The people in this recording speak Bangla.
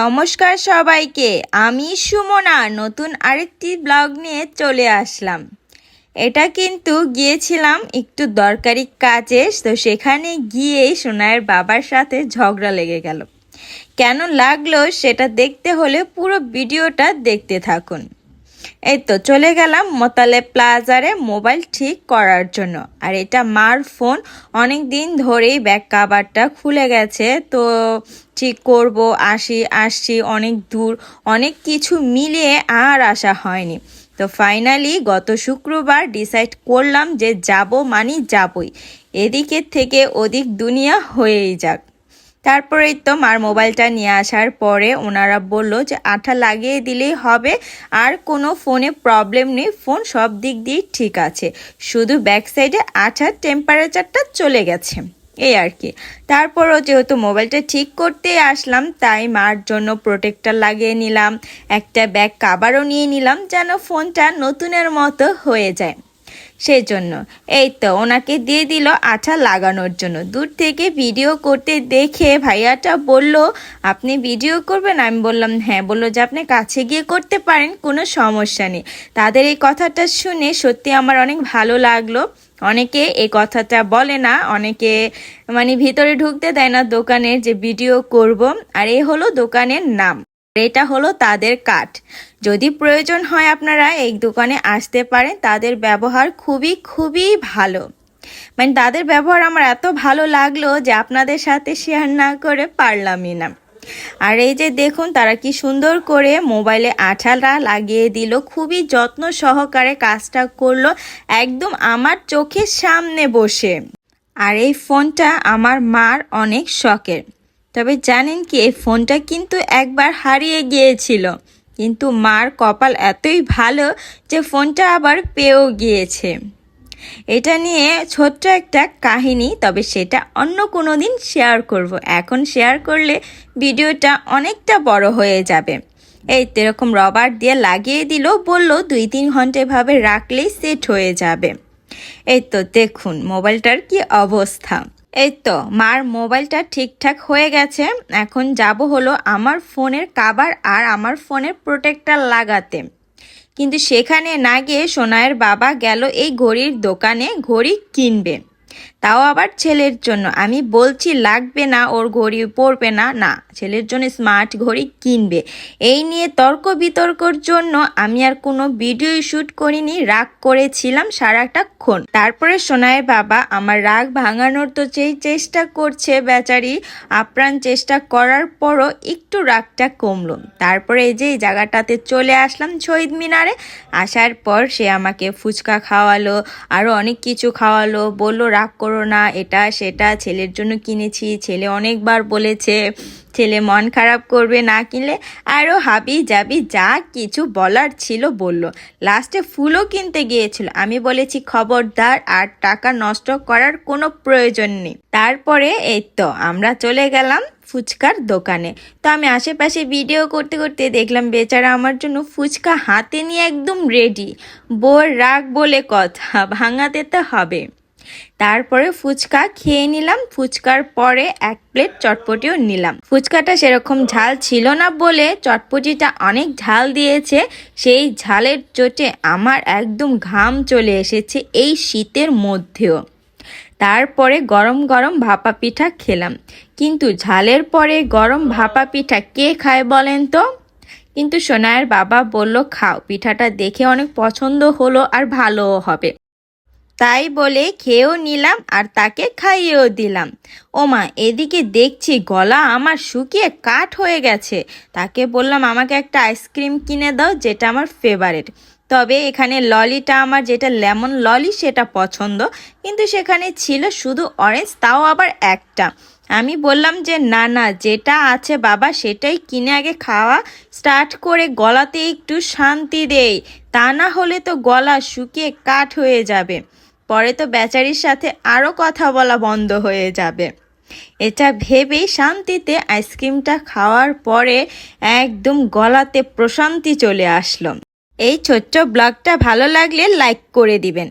নমস্কার সবাইকে, আমি সুমনা। নতুন আরেকটি ব্লগ নিয়ে চলে আসলাম। এটা কিন্তু গিয়েছিলাম একটু দরকারি কাজে, তো সেখানে গিয়েই সোনায়ের বাবার সাথে ঝগড়া লেগে গেল। কেন লাগল সেটা দেখতে হলে পুরো ভিডিওটা দেখতে থাকুন। এই তো চলে গেলাম মোতালে প্লাজারে মোবাইল ঠিক করার জন্য। আর এটা মার ফোন, অনেক দিন ধরেই ব্যাক কাভারটা খুলে গেছে। তো ঠিক করব, আসি, আসছি, অনেক দূর, অনেক কিছু মিলিয়ে আর আসা হয়নি। তো ফাইনালি গত শুক্রবার ডিসাইড করলাম যে যাব মানে যাবই। এদিকের থেকে ওদিক দুনিয়া হয়েই যাক। তারপরেই তো মার মোবাইলটা নিয়ে আসার পরে ওনারা বলল যে, আঠা লাগিয়ে দিলেই হবে। আর কোনো ফোনে প্রবলেম নেই। ফোন সব দিক দিয়ে ঠিক আছে। শুধু ব্যাক সাইডে আঠার টেম্পারেচারটা চলে গেছে। এই আর কি। তারপরও যেহেতু মোবাইলটা ঠিক করতে আসলাম, তাই মার জন্য প্রোটেক্টার লাগিয়ে নিলাম। একটা ব্যাগ কাবারও নিয়ে নিলাম যেন ফোনটা নতুনের মতো হয়ে যায়। সেই জন্য এই তো, ওনাকে দিয়ে দিল আঠা লাগানোর জন্য। দূর থেকে ভিডিও করতে দেখে ভাইয়াটা বলল, আপনি ভিডিও করবেন? আমি বললাম হ্যাঁ। বলল যে, আপনি কাছে গিয়ে করতে পারেন, কোনো সমস্যা নেই। তাদের এই কথাটা শুনে সত্যি আমার অনেক ভালো লাগল। অনেকে এই কথাটা বলে না, অনেকে মানে ভিতরে ঢুকতে দেয় না দোকানের যে ভিডিও করব, আর এ হলো দোকানের নাম। এটা হলো তাদের কাঠ। যদি প্রয়োজন হয় আপনারা এই দোকানে আসতে পারেন, তাদের ব্যবহার খুবই খুবই ভালো। মানে তাদের ব্যবহার আমার এত ভালো লাগল যে আপনাদের সাথে শেয়ার না করে পারলামই না। আর এই যে দেখুন, তারা কি সুন্দর করে মোবাইলে আঠাটা লাগিয়ে দিল, খুবই যত্ন সহকারে কাজটা করল, একদম আমার চোখের সামনে বসে। আর এই ফোনটা আমার মার অনেক শখের। তবে জানেন কি, এই ফোনটা কিন্তু একবার হারিয়ে গিয়েছিল। কিন্তু মার কপাল এতই ভালো যে ফোনটা আবার পেয়েও গিয়েছে। এটা নিয়ে ছোট্ট একটা কাহিনী, তবে সেটা অন্য কোনো দিন শেয়ার করব। এখন শেয়ার করলে ভিডিওটা অনেকটা বড় হয়ে যাবে। এই তো এরকম রবার দিয়ে লাগিয়ে দিল, বলল দুই তিন ঘণ্টা এভাবে রাখলেই সেট হয়ে যাবে। এই তো দেখুন, মোবাইলটার কি অবস্থা। এই তো মার মোবাইলটা ঠিকঠাক হয়ে গেছে। এখন যাব হলো আমার ফোনের কাবার আর আমার ফোনের প্রোটেক্টার লাগাতে। কিন্তু সেখানে না গিয়ে সোনায়ের বাবা গেল এই ঘড়ির দোকানে, ঘড়ি কিনবে। তাও আবার ছেলের জন্য। আমি বলছি, লাগবে না, ওর ঘড়ি পড়বে না। না, ছেলের জন্য স্মার্ট ঘড়ি কিনবে। এই নিয়ে তর্ক বিতর্কর জন্য আমি আর কোনো ভিডিও শ্যুট করিনি, রাগ করেছিলাম সারাটাক্ষণ তারপরে সোনায়ের বাবা আমার রাগ ভাঙানোর তো যেই চেষ্টা করছে বেচারি, আপ্রাণ চেষ্টা করার পরও একটু রাগটা কমলো। তারপরে এই যে এই জায়গাটাতে চলে আসলাম শহীদ মিনারে। আসার পর সে আমাকে ফুচকা খাওয়ালো আরও অনেক কিছু খাওয়ালো, বলল, রাগ করো না, এটা সেটা ছেলের জন্য কিনেছি। ছেলে অনেকবার বলেছে, ছেলে মন খারাপ করবে না কিনলে। আরও হাবি যাবি যা কিছু বলার ছিল বলল। লাস্টে ফুলও কিনতে গিয়েছিল। আমি বলেছি, খবরদার, আর টাকা নষ্ট করার কোনো প্রয়োজন নেই। তারপরে এই তো, আমরা চলে গেলাম ফুচকার দোকানে। তো আমি আশেপাশে ভিডিও করতে করতে দেখলাম, বেচারা আমার জন্য ফুচকা হাতে নিয়ে একদম রেডি বোর রাগ বলে কথা, ভাঙাতে তো হবে। তারপরে ফুচকা খেয়ে নিলাম। ফুচকার পরে এক প্লেট চটপটিও নিলাম। ফুচকাটা সেরকম ঝাল ছিল না বলে চটপটিটা অনেক ঝাল দিয়েছে। সেই ঝালের চোটে আমার একদম ঘাম চলে এসেছে এই শীতের মধ্যেও। তারপরে গরম গরম ভাপা পিঠা খেলাম। কিন্তু ঝালের পরে গরম ভাপা পিঠা কে খায় বলেন তো? কিন্তু সোনায়ের বাবা বলল, খাও, পিঠাটা দেখে অনেক পছন্দ হলো আর ভালোও হবে। তাই বলে খেয়েও নিলাম আর তাকে খাইয়েও দিলাম। ওমা, এদিকে দেখছি গলা আমার শুকিয়ে কাঠ হয়ে গেছে। তাকে বললাম, আমাকে একটা আইসক্রিম কিনে দাও, যেটা আমার ফেভারেট তবে এখানে ললিটা আমার যেটা লেমন ললি সেটা পছন্দ। কিন্তু সেখানে ছিল শুধু অরেঞ্জ তাও আবার একটা। আমি বললাম যে, না না, যেটা আছে বাবা, সেটাই কিনে আগে খাওয়া। স্টার্ট করে গলাতে একটু শান্তি দেই। তা না হলে তো গলা শুকিয়ে কাঠ হয়ে যাবে। পরে তো বেচারির সাথে আরও কথা বলা বন্ধ হয়ে যাবে। এটা ভেবে শান্তিতে আইসক্রিমটা খাওয়ার পরে একদম গলাতে প্রশান্তি চলে আসলো। এই ছোট্ট ব্লগটা ভালো লাগলে লাইক করে দিবেন।